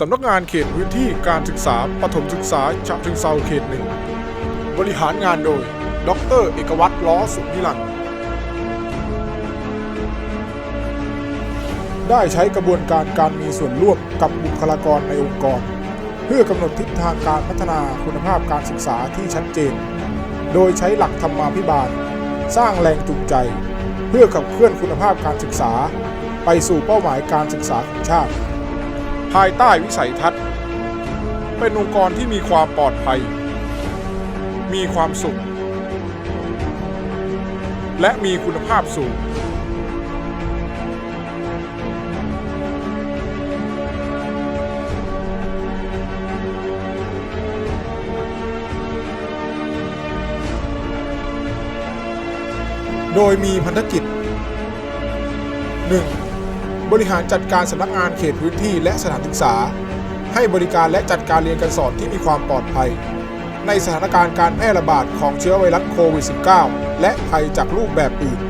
สำนักงานเขตพื้นที่การศึกษาปฐมศึกษาฉะเชิงเซาเขตหนึ่ง บริหารงานโดย ดร เอกวัตรล้อสุนิรันด์ได้ใช้กระบวนการการมีส่วนร่วมกับบุคลากรในองค์กร เพื่อกำหนดทิศทางการพัฒนาคุณภาพการศึกษาที่ชัดเจน โดยใช้หลักธรรมาภิบาล สร้างแรงจูงใจ เพื่อขับเคลื่อนคุณภาพการศึกษา ไปสู่เป้าหมายการศึกษาของชาติ ภายใต้วิสัยทัศน์ เป็นองค์กรที่มีความปลอดภัย มีความสุข และมีคุณภาพสูง โดยมีพันธกิจ 1. บริหารจัดการสำนักงานเขตพื้นที่และสถานศึกษา ให้บริการและจัดการเรียนการสอนที่มีความปลอดภัย ในสถานการณ์การแพร่ระบาดของเชื้อไวรัสโควิด -19 และภัยจากรูปแบบอื่น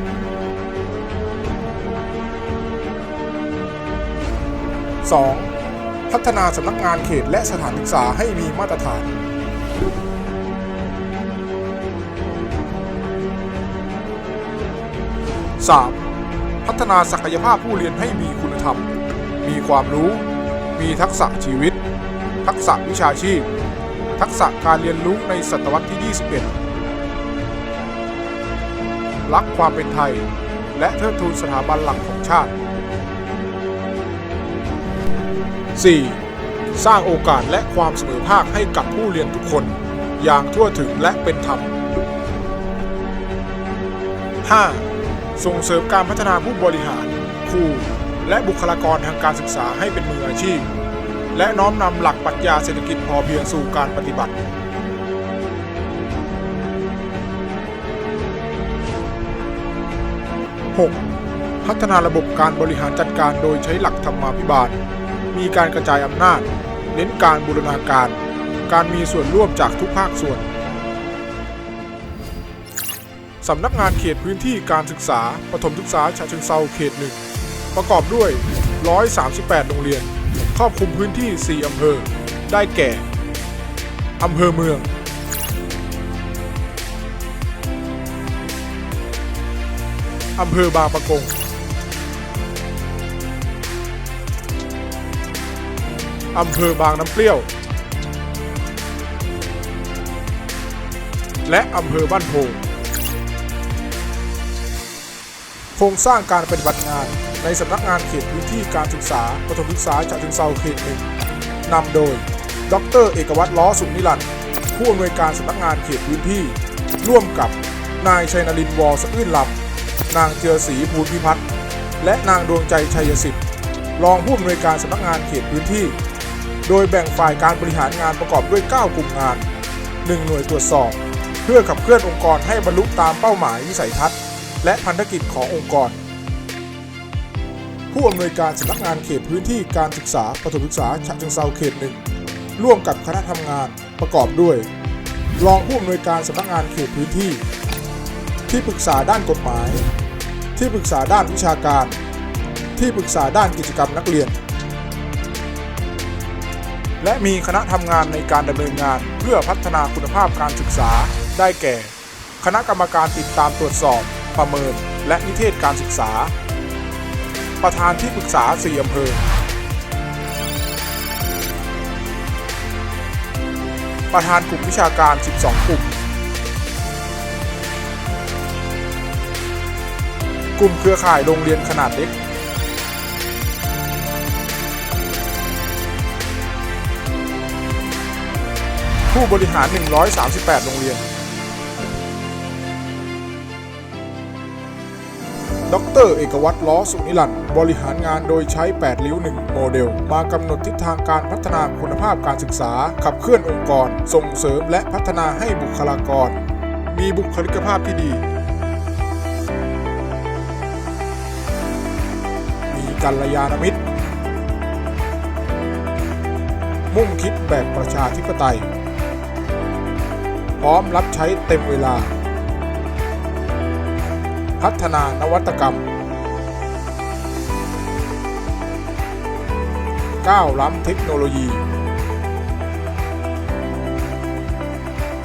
2. พัฒนาสำนักงานเขตและสถานศึกษาให้มีมาตรฐาน 3. พัฒนาศักยภาพผู้เรียนให้มีคุณธรรม มีความรู้ มีทักษะชีวิต ทักษะวิชาชีพ ทักษะการเรียนรู้ในศตวรรษที่ 21 รักความเป็นไทย และเทิดทูนสถาบันหลักของชาติ 4. สร้างโอกาสและความเสมอภาคให้กับผู้เรียนทุกคน อย่างทั่วถึงและเป็นธรรม 5. ส่งเสริมการพัฒนาผู้บริหาร ครู และบุคลากรทางการศึกษาให้เป็นมืออาชีพ และน้อมนำหลักปรัชญาเศรษฐกิจพอเพียงสู่การปฏิบัติ 6. พัฒนาระบบการบริหารจัดการโดยใช้หลักธรรมาภิบาล มีการกระจายอำนาจ เน้นการบูรณาการ การมีส่วนร่วมจากทุกภาคส่วน สำนักงานเขตพื้นที่การศึกษาปฐมศึกษาฉะเชิงเซาเขตหนึ่งประกอบด้วย 138 โรงเรียน ครอบคลุมพื้นที่ 4 อำเภอ ได้แก่ อำเภอเมือง อำเภอบางปะกง อำเภอบางน้ำเปรี้ยว และอำเภอบ้านโพ โครงสร้างการปฏิบัติงาน ในสำนักงานเขตพื้นที่การศึกษาปฐมศึกษาฉะเชิงเซาเขตหนึ่งนำโดย ดร เอกวัตรล้อสุนิรันดร์ผู้อำนวยการสำนักงานเขตพื้นที่ ร่วมกับนายชัยนรินทร์วอสะอื้นลำนางเจือศรีภูลพิพัฒน์และนางดวงใจชัยสิทธิ์รองผู้อำนวยการสำนักงานเขตพื้นที่ โดยแบ่งฝ่ายการบริหารงานประกอบด้วย 9 กลุ่มงาน 1 หน่วยตรวจสอบ เพื่อขับเคลื่อนองค์กรให้บรรลุตามเป้าหมายวิสัยทัศน์ และพันธกิจขององค์กร ผู้อำนวยการสำนักงานเขตพื้นที่การศึกษาปฐมศึกษาฉะเชิงเซาเขตหนึ่งร่วมกับคณะทำงานประกอบด้วย รองผู้อำนวยการสำนักงานเขตพื้นที่ ที่ปรึกษาด้านกฎหมาย ที่ปรึกษาด้านวิชาการ ที่ปรึกษาด้านกิจกรรมนักเรียน และมีคณะทำงานในการดำเนินงานเพื่อพัฒนาคุณภาพการศึกษาได้แก่ คณะกรรมการติดตามตรวจสอบ ประเมิน และนิเทศการศึกษา ประธานที่ปรึกษาสี่อำเภอ ประธานกลุ่มวิชาการ 12 กลุ่ม กลุ่มเครือข่ายโรงเรียนขนาดเล็กผู้บริหาร 138 โรงเรียน รเอกวัตรล้อสุนิรันบริหารงานโดยใช้8ริ้ว 1 โมเดล มากำหนดทิศทางการพัฒนาคุณภาพการศึกษา ขับเคลื่อนองค์กร ส่งเสริมและพัฒนาให้บุคลากร มีบุคลิกภาพที่ดี มีกัลยาณมิตร มุ่งคิดแบบประชาธิปไตย พร้อมรับใช้เต็มเวลา พัฒนานวัตกรรม ก้าวล้ำเทคโนโลยี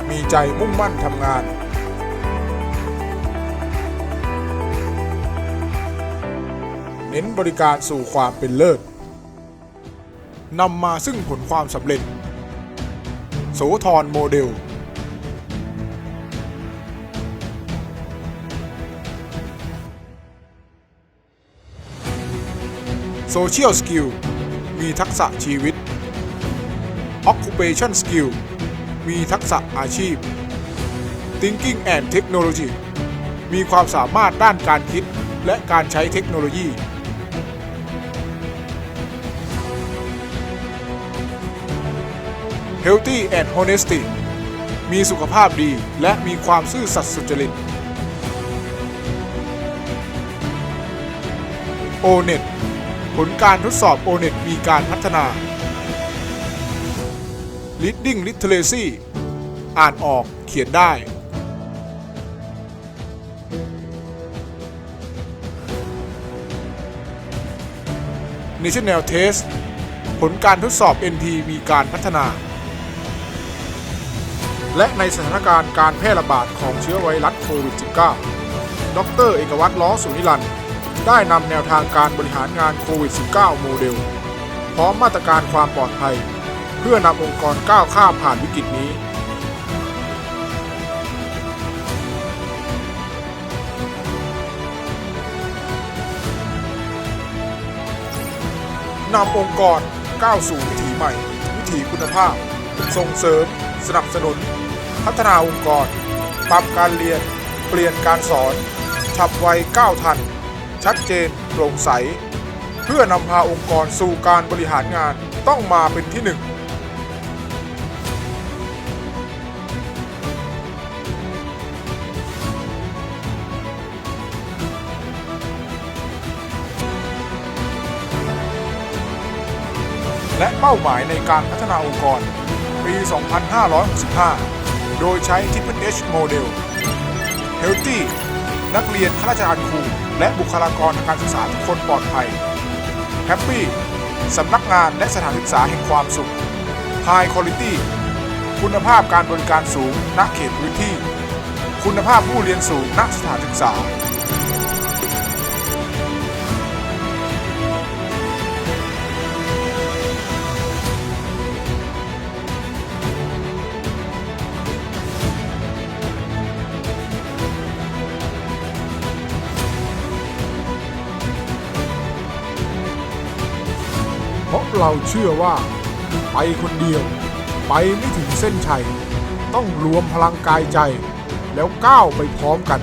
มีใจมุ่งมั่นทำงาน เน้นบริการสู่ความเป็นเลิศนำมาซึ่งผลความสำเร็จ โสธรโมเดล โซเชียลสกิลมีทักษะชีวิต Occupation Skill มีทักษะอาชีพ Thinking and Technology มีความสามารถด้านการคิดและการใช้เทคโนโลยี Healthy and Honesty มีสุขภาพดีและมีความซื่อสัตย์สุจริต O-NET ผลการทดสอบ O-NET มีการพัฒนา Reading Literacy อ่านออกเขียนได้ National Test ผลการทดสอบ NT มีการพัฒนา และในสถานการณ์การแพร่ระบาดของเชื้อไวรัสโควิด -19 ดร เอกวัตรล้อสุนิรันด์ ได้นำแนวทางการบริหารงานโควิด -19 โมเดล พร้อมมาตรการความปลอดภัย เพื่อนำองค์กรก้าวข้ามผ่านวิกฤตนี้ นำองค์กรก้าวสู่วิถีใหม่ วิถีคุณภาพ ส่งเสริม สนับสนุน พัฒนาองค์กรปรับการเรียน เปลี่ยนการสอนฉับไวก้าวทัน ชัดเจนโปร่งใส เพื่อนำพาองค์กรสู่การบริหารงานต้องมาเป็นที่หนึ่งและเป้าหมายในการพัฒนาองค์กร ปี 2565 โดยใช้ Triple H Model Healthy นักเรียนข้าราชการครู และบุคลากรทางการศึกษาทุกคนปลอดภัย Happy สำนักงานและสถานศึกษาแห่งความสุข High Quality คุณภาพการบริการสูงณเขตพื้นที่ คุณภาพผู้เรียนสูงณสถานศึกษา เพราะเราเชื่อว่า ไปคนเดียวไปไม่ถึงเส้นชัย ต้องรวมพลังกายใจ แล้วก้าวไปพร้อมกัน